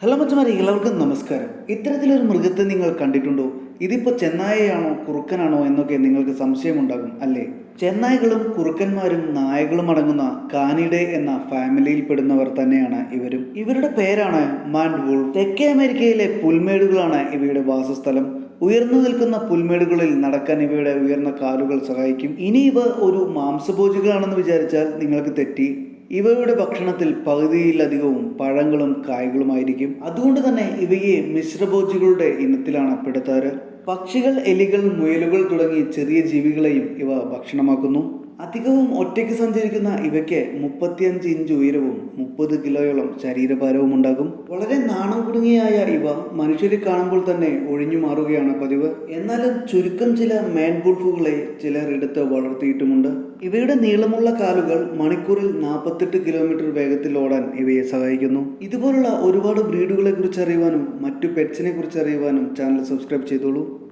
Hello മച്ചമാരെ എല്ലാവർക്കും നമസ്കാരം. ഇത്തരത്തിലൊരു മൃഗത്തെ നിങ്ങൾ കണ്ടിട്ടുണ്ടോ? ഇതിപ്പോൾ ചെന്നായയാണോ കുറുക്കനാണോ എന്നൊക്കെ നിങ്ങൾക്ക് സംശയമുണ്ടാകും അല്ലേ? ചെന്നായകളും കുറുക്കന്മാരും നായകളും അടങ്ങുന്ന കാനിഡെ എന്ന ഫാമിലിയിൽ പെടുന്നവർ തന്നെയാണ് ഇവരും. ഇവരുടെ പേരാണ് മാൻഡ്വൂൾ തെക്കേ അമേരിക്കയിലെ പുൽമേടുകളാണ് ഇവയുടെ വാസസ്ഥലം. ഉയർന്നു നിൽക്കുന്ന പുൽമേടുകളിൽ നടക്കാൻ ഇവയുടെ ഉയർന്ന കാലുകൾ സഹായിക്കും. ഇനി ഇവ ഒരു മാംസഭോജികളാണെന്ന് വിചാരിച്ചാൽ നിങ്ങൾക്ക് തെറ്റി. ഇവയുടെ ഭക്ഷണത്തിൽ പകുതിയിലധികവും പഴങ്ങളും കായ്കളുമായിരിക്കും. അതുകൊണ്ട് തന്നെ ഇവയെ മിശ്രഭോജികളുടെ ഇനത്തിലാണ് പെടുത്താറ്. പക്ഷികൾ എലികൾ മുയലുകൾ തുടങ്ങി ചെറിയ ജീവികളെയും ഇവ ഭക്ഷണമാക്കുന്നു. അധികവും ഒറ്റയ്ക്ക് സഞ്ചരിക്കുന്ന ഇവയ്ക്ക് മുപ്പത്തിയഞ്ച് ഇഞ്ച് ഉയരവും മുപ്പത് കിലോയോളം ശരീരഭാരവും ഉണ്ടാകും. വളരെ നാണം കുടുങ്ങിയായ ഇവ മനുഷ്യരെ കാണുമ്പോൾ തന്നെ ഒഴിഞ്ഞു മാറുകയാണ് പതിവ്. എന്നാലും ചുരുക്കം ചില മാൻ ബുൾഫുകളെ ചിലർ എടുത്ത് വളർത്തിയിട്ടുമുണ്ട്. ഇവയുടെ നീളമുള്ള കാലുകൾ മണിക്കൂറിൽ നാൽപ്പത്തെട്ട് കിലോമീറ്റർ വേഗത്തിൽ ഓടാൻ ഇവയെ സഹായിക്കുന്നു. ഇതുപോലുള്ള ഒരുപാട് ബ്രീഡുകളെ കുറിച്ച് അറിയുവാനും മറ്റു പെറ്റ്സിനെ കുറിച്ച് അറിയുവാനും ചാനൽ സബ്സ്ക്രൈബ് ചെയ്തോളൂ.